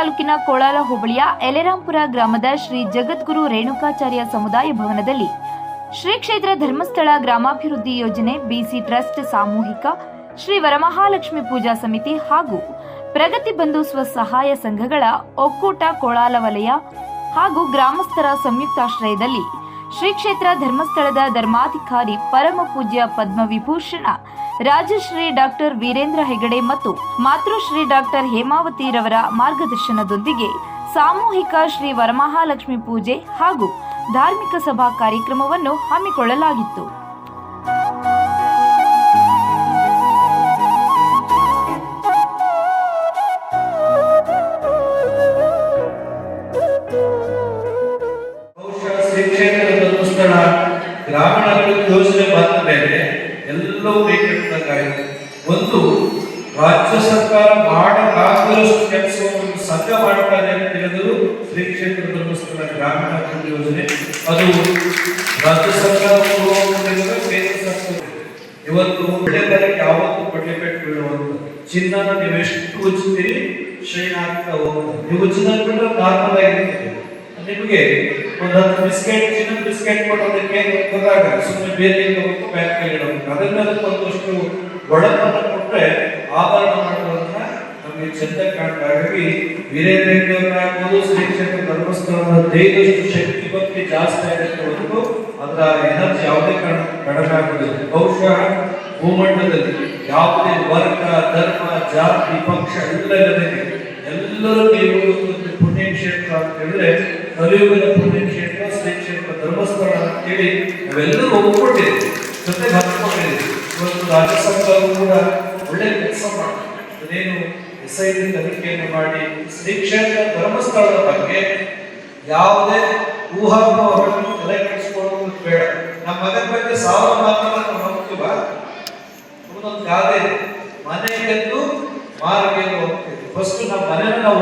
ತಾಲೂಕಿನ ಕೋಳಾಲ ಹೋಬಳಿಯ ಎಲೆರಾಂಪುರ ಗ್ರಾಮದ ಶ್ರೀ ಜಗದ್ಗುರು ರೇಣುಕಾಚಾರ್ಯ ಸಮುದಾಯ ಭವನದಲ್ಲಿ ಶ್ರೀ ಕ್ಷೇತ್ರ ಧರ್ಮಸ್ಥಳ ಗ್ರಾಮಾಭಿವೃದ್ಧಿ ಯೋಜನೆ ಬಿಸಿ ಟ್ರಸ್ಟ್ ಸಾಮೂಹಿಕ ಶ್ರೀ ವರಮಹಾಲಕ್ಷ್ಮಿ ಪೂಜಾ ಸಮಿತಿ ಹಾಗೂ ಪ್ರಗತಿ ಬಂಧು ಸ್ವಸಹಾಯ ಸಂಘಗಳ ಒಕ್ಕೂಟ ಕೋಳಾಲ ವಲಯ ಹಾಗೂ ಗ್ರಾಮಸ್ಥರ ಸಂಯುಕ್ತಾಶ್ರಯದಲ್ಲಿ ಶ್ರೀ ಕ್ಷೇತ್ರ ಧರ್ಮಸ್ಥಳದ ಧರ್ಮಾಧಿಕಾರಿ ಪರಮ ಪೂಜ್ಯ ಪದ್ಮವಿಭೂಷಣ ರಾಜಶ್ರೀ ಡಾಕ್ಟರ್ ವೀರೇಂದ್ರ ಹೆಗಡೆ ಮತ್ತು ಮಾತೃಶ್ರೀ ಡಾಕ್ಟರ್ ಹೇಮಾವತಿ ರವರ ಮಾರ್ಗದರ್ಶನದೊಂದಿಗೆ ಸಾಮೂಹಿಕ ಶ್ರೀ ವರಮಹಾಲಕ್ಷ್ಮಿ ಪೂಜೆ ಹಾಗೂ ಧಾರ್ಮಿಕ ಸಭಾ ಕಾರ್ಯಕ್ರಮವನ್ನು ಹಮ್ಮಿಕೊಳ್ಳಲಾಗಿತ್ತು. ಶ್ರೀ ಕ್ಷೇತ್ರ ಧರ್ಮಸ್ಥಳ ಗ್ರಾಮೀಣ ಅಭಿವೃದ್ಧಿ ಯೋಜನೆ ಬಂದ ಮೇಲೆ ಎಲ್ಲವೂ ಬೇಕಿರ್ತಕ್ಕಾಗಿದೆ ಒಂದು, ರಾಜ್ಯ ಸರ್ಕಾರ ಮಾಡಲಾಗದಷ್ಟು ಕೆಲಸವನ್ನು ಸಂಘ ಮಾಡುತ್ತಾರೆ ಇದೆ ಅಂತ ತಿಳಿದ್ರು ಶ್ರೀ ಕ್ಷೇತ್ರ ಧರ್ಮಸ್ಥಳ ಗ್ರಾಮೀಣ ಯೋಜನೆ. ಅದು ರಾಜ್ಯ ಸರ್ಕಾರ ಕೇಂದ್ರ ಸರ್ಕಾರ. ಇವತ್ತು ಒಳ್ಳೆ ಯಾವತ್ತು ಕೊಡ್ಲಿಕ್ಕೆ ಬೀಳುವಂತ ಚಿನ್ನನ ನೀವು ಎಷ್ಟು ಉಜ್ತೀರಿ ಶೈನ್ ಆಗ್ತಾ ಹೋಗುತ್ತೆ ನೀವು ಚಿನ್ನ ಬಿಟ್ಟರೆ ನಿಮಗೆ ಒಂದು ಹತ್ತು ಬಿಸ್ಕೆಟ್ ಇನ್ನೊಂದು ಬಿಸ್ಕೆಟ್ ಕೊಟ್ಟೋದಕ್ಕೆ ಹೋದಾಗ ಸುಮ್ಮನೆ ಬೇರೆ ತಗೊಂಡು ಬ್ಯಾಂಕ್ ಇಡಬೇಕು ಅದನ್ನೆಲ್ಲ ಒಂದಷ್ಟು ಒಳಪನ್ನ ಕೊಟ್ಟರೆ ಆಭರಣ ಮಾಡುವಂತ ನಮಗೆ ಚಂದ ಕಾಣ್ತಾ ಹಾಗಾಗಿ ವೀರೇಂದ್ರ ಹೆಗ್ಡೆ ಆಗ್ಬೋದು ಶ್ರೀ ಕ್ಷೇತ್ರ ಧರ್ಮಸ್ಥಳದ ಶಕ್ತಿ ಭಕ್ತಿ ಜಾಸ್ತಿ ಆಗುತ್ತೆ ಹೊರತು ಅದರ ಎನರ್ಜಿ ಯಾವುದೇ ಕಾರಣ ಕಡಿಮೆ ಆಗುವುದಿಲ್ಲ ಬಹುಶಃ ಭೂಮಂಡಲದಲ್ಲಿ ಯಾವುದೇ ವರ್ಗ, ಧರ್ಮ, ಜಾತಿ, ಪಕ್ಷ ಇಲ್ಲದೆ ಎಲ್ಲರೂ ದೇವರು ಪುಣ್ಯ ಕ್ಷೇತ್ರ ಅಂತ ಹೇಳಿದ್ರೆ ಕಲಿಯುಗದ ಪುಣ್ಯ ಕ್ಷೇತ್ರ ಶ್ರೀ ಕ್ಷೇತ್ರ, ಧರ್ಮಸ್ಥಳ ಅಂತ ಹೇಳಿ ನಾವೆಲ್ಲರೂ ಒಪ್ಪಿಕೊಂಡಿದ್ದೀವಿ ಜೊತೆ ಹಚ್ಕೊಂಡಿದ್ದೀವಿ ಇವತ್ತು ರಾಜ್ಯ ಸರ್ಕಾರವು ಕೂಡ ಒಳ್ಳೆ ಕೆಲಸ ಮಾಡ್ತಾರೆ ಅದೇನು ಎಸ್ ಐ ಡಿ ತನಿಖೆಯನ್ನು ಮಾಡಿ ಶ್ರೀ ಕ್ಷೇತ್ರ, ಧರ್ಮಸ್ಥಳದ ಬಗ್ಗೆ ಯಾವುದೇ ಊಹಾಪೋಹಗಳನ್ನು ತಲೆ ಕೆಡಿಸ್ಕೊಳ್ಳೋದು ಬೇಡ. ನಮ್ಮ ಮಗನ ಬಗ್ಗೆ ಸಾವಿರ ಮಾತನ್ನ ನಾವು ಹೋಗ್ತೀವ ನಮ್ದೊಂದು ಗಾದೆ ಇದೆ. ಮನೆ ಗೆದ್ದು ಮಾರ್ಗ ಹೋಗ್ತೀವಿ. ಫಸ್ಟ್ ನಮ್ಮ ಮನೆಯನ್ನು ನಾವು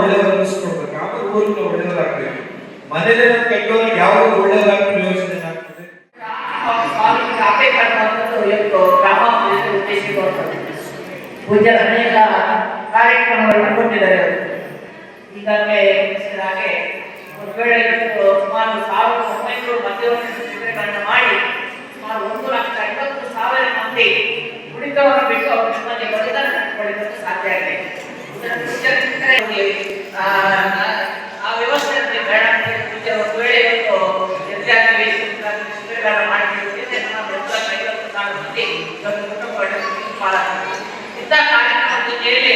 ಆಮೇಲೆ ಊರಿಗೆ ಒಳ್ಳೆಯವರಾಗ್ಬೇಕು. ಮನೇಲಿ ಕೆಟ್ಟವರು ಯಾವ ಒಳ್ಳೆಯದಾಗಿ ಯೋಚನೆ ಆಗ್ತದೆ ಪೂಜ್ಯರು ಅನೇಕ ಕಾರ್ಯಕ್ರಮಗಳನ್ನು ಕೊಟ್ಟಿದ್ದಾರೆ. ಈಗಾಗಲೇ ಹಾಗೆ ಒಂದು ವೇಳೆ ಸುಮಾರು ಸಾವಿರದ ಒಂಬೈನೂರು ಮಧ್ಯವರ್ತಿ ಶಿಬಿರಗಳನ್ನು ಮಾಡಿ ಸುಮಾರು ಒಂದು ಲಕ್ಷ ಐವತ್ತು ಸಾವಿರ ಮಂದಿ ಉಳಿದವರ ಬಿಟ್ಟು ಅವರು ನಿಮ್ಮಲ್ಲಿ ಬದುಕನ್ನು ಕಂಡುಕೊಳ್ಳಿಕ್ಕೆ ಸಾಧ್ಯ ಆಗಿದೆ ಇದರ ಪೂಜ್ಯರ ಚಿಂತನೆ ಹೋಗಿ, ಆ, ಆ ವ್ಯವಸ್ಥೆ ನಮಗೆ ಬೇಡ ಅಂತ ಹೇಳಿ ಪೂಜ್ಯರು ಒಂದು ವೇಳೆ ಇವತ್ತು ನಿರ್ಜಾತಿ ಶಿಬಿರಗಳನ್ನು ಮಾಡಿದ್ದೀವಿ ನಮ್ಮ ಒಂದು ಲಕ್ಷ ಐವತ್ತು ಸಾವಿರ ಮಂದಿ ಇವತ್ತು ಕುಟುಂಬಗಳನ್ನು ಪಾಲಾಗ್ತದೆ ಇಂಥ ಕಾರ್ಯಕ್ರಮದ ಜೊತೆಯಲ್ಲಿ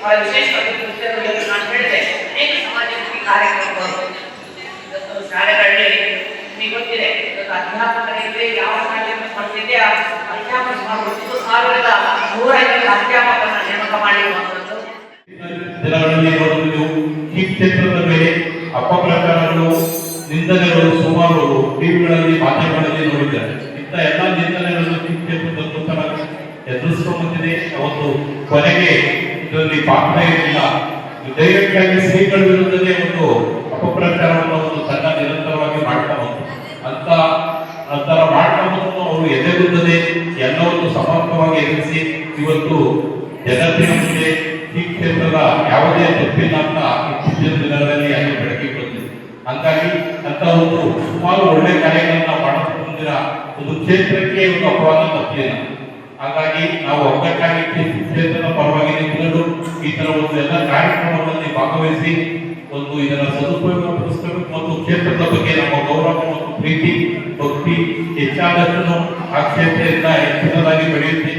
ಬಹಳ ವಿಶೇಷವಾಗಿ ಹೇಳಿದೆ ಕಾರ್ಯಕ್ರಮಗಳು ನಿಮಗೆ ಗೊತ್ತಿದೆ ಅಧ್ಯಾಪಕರಿಗೆ ಯಾವ ಶಾಲೆಯನ್ನು ಆ ಅಧ್ಯಾಪಕ ಸುಮಾರು ಒಂದು ಸಾವಿರದ ಈ ಕ್ಷೇತ್ರದ ಮೇಲೆ ಅಪಪ್ರಕಾರಗಳು ನಿಂದನೆಗಳು ಸುಮಾರು ಟಿವಿಗಳಲ್ಲಿ, ಮಾಧ್ಯಮಗಳಲ್ಲಿ ನೋಡಿದ್ದಾರೆ. ಇಂಥ ಎಲ್ಲ ನಿಂದನೆಗಳನ್ನು ಈ ಕ್ಷೇತ್ರದ ನೂತನ ಅವತ್ತು ಕೊನೆಗೆ ಇದರಲ್ಲಿ ಪಾತ್ರ ಇರಲಿಲ್ಲ. ಡೈರೆಕ್ಟ್ ವಿರುದ್ಧನೇ ಒಂದು ಅಪಪ್ರಚಾರವನ್ನು ಒಂದು ತನ್ನ ನಿರಂತರವಾಗಿ ಮಾಡ್ತಾ ಬಂತು. ಅಂತ ನಂತರ ಮಾಡ್ಕೊಂಬಂದು ಅವರು ಎದೆಗುತ್ತದೆ ಎಲ್ಲವನ್ನು ಸಮರ್ಪಕವಾಗಿ ಎದುರಿಸಿ ಇವತ್ತು ಜನತೆಯ ಮುಂದೆ ಈ ಕ್ಷೇತ್ರದ ಯಾವುದೇ ತಪ್ಪಿಲ್ಲ ಅಂತ ಇತ್ತೀಚಿನ ದಿನಗಳಲ್ಲಿ ಅಲ್ಲಿ ಬೆಳಕಿಗೆ ಹಂಗಾಗಿ ಅಂತ ಒಂದು ಸುಮಾರು ಒಳ್ಳೆ ಕಾರ್ಯಗಳನ್ನ ಮಾಡಿಕೊಂಡಿರ ಒಂದು ಕ್ಷೇತ್ರಕ್ಕೆ ಒಂದು ಅಪವಾದ ತಪ್ಪಿಲ್ಲ ಹಾಗಾಗಿ ನಾವು ಒಂದಕ್ಕಾಗಿ ಕ್ಷೇತ್ರದ ಪರವಾಗಿ ನಿಂತುಕೊಂಡು ಈ ತರ ಒಂದು ಎಲ್ಲ ಕಾರ್ಯಕ್ರಮಗಳಲ್ಲಿ ಭಾಗವಹಿಸಿ ಒಂದು ಇದರ ಸದುಪಯೋಗ ಪಡಿಸಬೇಕು ಮತ್ತು ಕ್ಷೇತ್ರದ ಬಗ್ಗೆ ನಮ್ಮ ಗೌರವ ಮತ್ತು ಪ್ರೀತಿ ಭಕ್ತಿ ಹೆಚ್ಚಾದಷ್ಟು ಆ ಕ್ಷೇತ್ರದಿಂದ ಹೆಚ್ಚಿನದಾಗಿ ಬೆಳೆಯುತ್ತೆ